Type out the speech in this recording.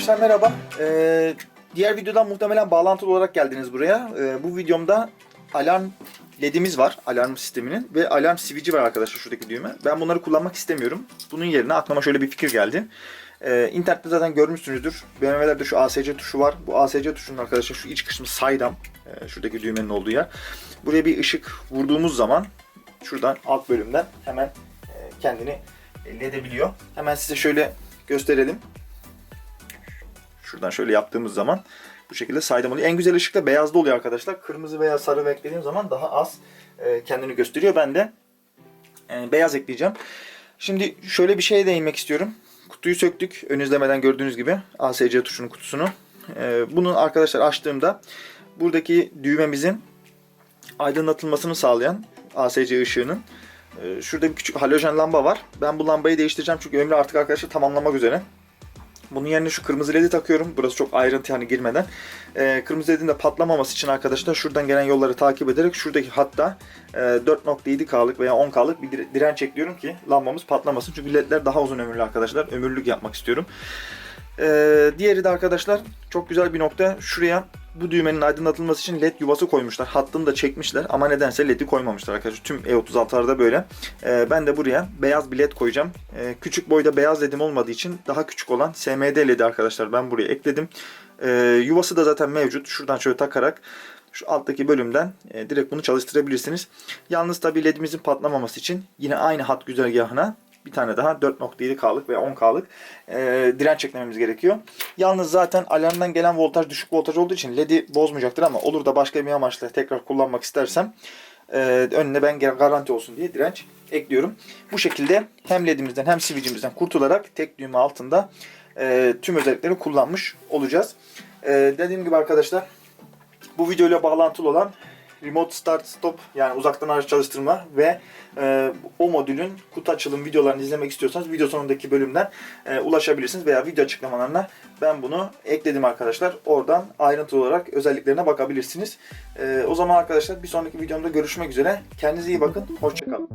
Arkadaşlar merhaba. Ee, diğer videodan muhtemelen bağlantılı olarak geldiniz buraya. Ee, bu videomda alarm ledimiz var. Alarm sisteminin ve alarm switch'i var arkadaşlar şuradaki düğme. Ben bunları kullanmak istemiyorum. Bunun yerine aklıma şöyle bir fikir geldi. Ee, internette zaten görmüşsünüzdür. BMW'lerde şu ASC tuşu var. Bu ASC tuşunun arkadaşlar şu iç kısmı saydam. Ee, şuradaki düğmenin olduğu yer. Buraya bir ışık vurduğumuz zaman şuradan alt bölümden hemen e, kendini edebiliyor. Hemen size şöyle gösterelim. Şuradan şöyle yaptığımız zaman bu şekilde saydam oluyor. En güzel ışık da beyazda oluyor arkadaşlar. Kırmızı veya sarı beklediğim zaman daha az e, kendini gösteriyor. Ben de e, beyaz ekleyeceğim. Şimdi şöyle bir şeye değinmek istiyorum. Kutuyu söktük. Ön izlemeden gördüğünüz gibi ASC tuşunun kutusunu. E, bunu arkadaşlar açtığımda buradaki düğmemizin aydınlatılmasını sağlayan ASC ışığının şurada bir küçük halojen lamba var. Ben bu lambayı değiştireceğim çünkü ömrü artık arkadaşlar tamamlamak üzere. Bunun yerine şu kırmızı ledi takıyorum. Burası çok ayrıntı yani girmeden. Ee, kırmızı ledin de patlamaması için arkadaşlar şuradan gelen yolları takip ederek şuradaki hatta e, 4.7K'lık veya 10K'lık bir dire- direnç ekliyorum ki lambamız patlamasın. Çünkü ledler daha uzun ömürlü arkadaşlar. Ömürlük yapmak istiyorum. Ee, diğeri de arkadaşlar çok güzel bir nokta. Şuraya bu düğmenin aydınlatılması için led yuvası koymuşlar. Hattını da çekmişler ama nedense ledi koymamışlar arkadaşlar. Tüm E36'larda böyle. Ee, ben de buraya beyaz bir led koyacağım. Ee, küçük boyda beyaz ledim olmadığı için daha küçük olan SMD ledi arkadaşlar ben buraya ekledim. Ee, yuvası da zaten mevcut. Şuradan şöyle takarak şu alttaki bölümden e, direkt bunu çalıştırabilirsiniz. Yalnız tabi ledimizin patlamaması için yine aynı hat güzergahına bir tane daha 4.7K'lık veya 10K'lık e, direnç eklememiz gerekiyor. Yalnız zaten alarmdan gelen voltaj düşük voltaj olduğu için LED'i bozmayacaktır ama olur da başka bir amaçla tekrar kullanmak istersem e, önüne ben garanti olsun diye direnç ekliyorum. Bu şekilde hem LED'imizden hem switch'imizden kurtularak tek düğme altında e, tüm özellikleri kullanmış olacağız. E, dediğim gibi arkadaşlar bu videoyla bağlantılı olan Remote Start Stop yani uzaktan araç çalıştırma ve e, o modülün kutu açılım videolarını izlemek istiyorsanız video sonundaki bölümden e, ulaşabilirsiniz veya video açıklamalarına ben bunu ekledim arkadaşlar. Oradan ayrıntılı olarak özelliklerine bakabilirsiniz. E, o zaman arkadaşlar bir sonraki videomda görüşmek üzere. Kendinize iyi bakın. Hoşçakalın.